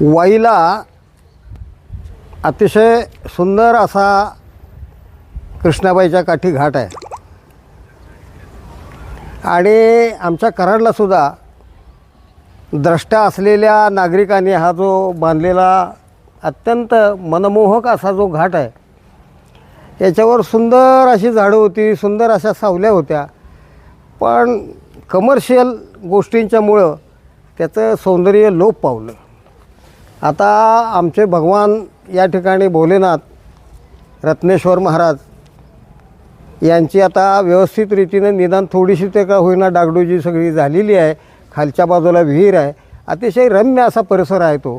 वाईला अतिशय सुंदर असा कृष्णाबाईच्या काठी घाट आहे. आणि आमच्या कराडलासुद्धा द्रष्टा असलेल्या नागरिकांनी हा जो बांधलेला अत्यंत मनमोहक असा जो घाट आहे याच्यावर सुंदर अशी झाडं होती सुंदर अशा सावल्या होत्या. पण कमर्शियल गोष्टींच्यामुळं त्याचं सौंदर्य लोप पावलं. आता आमचे भगवान या ठिकाणी भोलेनाथ रत्नेश्वर महाराज यांची आता व्यवस्थित रीतीनं निदान थोडीशी ते का होईना डागडोजी सगळी झालेली आहे. खालच्या बाजूला विहीर आहे. अतिशय रम्य असा परिसर आहे तो.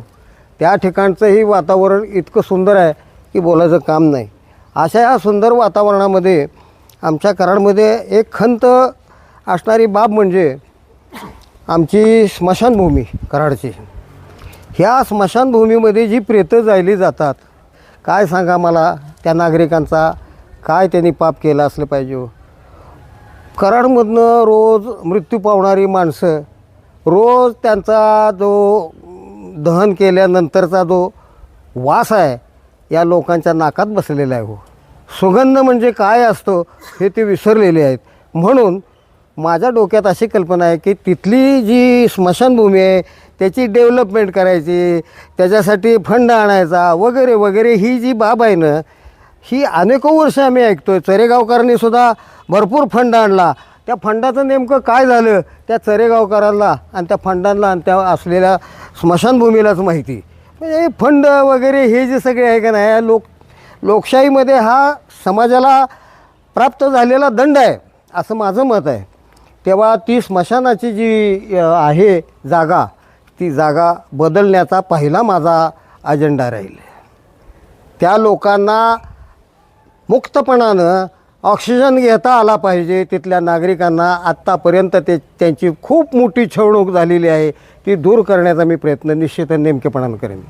त्या ठिकाणचंही वातावरण इतकं सुंदर आहे की बोलायचं काम नाही. अशा या सुंदर वातावरणामध्ये आमच्या कराडमध्ये एक खंत असणारी बाब म्हणजे आमची स्मशानभूमी कराडची. ह्या स्मशानभूमीमध्ये जी प्रेतं जायली जातात काय सांगा मला त्या नागरिकांचा? काय त्यांनी पाप केलं असलं पाहिजे हो. कराडमधनं रोज मृत्यू पावणारी माणसं रोज त्यांचा जो दहन केल्यानंतरचा जो वास आहे या लोकांच्या नाकात बसलेला आहे हो. सुगंध म्हणजे काय असतो हे ते विसरलेले आहेत. म्हणून माझ्या डोक्यात अशी कल्पना आहे की तिथली जी स्मशानभूमी आहे त्याची डेव्हलपमेंट करायची त्याच्यासाठी फंड आणायचा वगैरे वगैरे ही जी बाब आहे ना ही अनेको वर्ष आम्ही ऐकतो आहे चरेगावकरांनी सुद्धा भरपूर फंड आणला. त्या फंडाचं नेमकं काय झालं त्या चरेगावकरांना आणि त्या फंडांना आणि त्या असलेल्या स्मशानभूमीलाच माहिती. म्हणजे हे फंड वगैरे हे जे सगळे आहे का नाही लोक लोकशाहीमध्ये हा समाजाला प्राप्त झालेला दंड आहे असं माझं मत आहे. तेव्हा ती स्मशानाची जी आहे जागा ती जागा बदलण्याचा पहिला माझा अजेंडा राहील. त्या लोकांना मुक्तपणानं ऑक्सिजन घेता आला पाहिजे तिथल्या नागरिकांना आत्तापर्यंत ते त्यांची खूप मोठी छवणूक झालेली आहे ती दूर करण्याचा मी प्रयत्न निश्चित नेमकेपणानं करेन.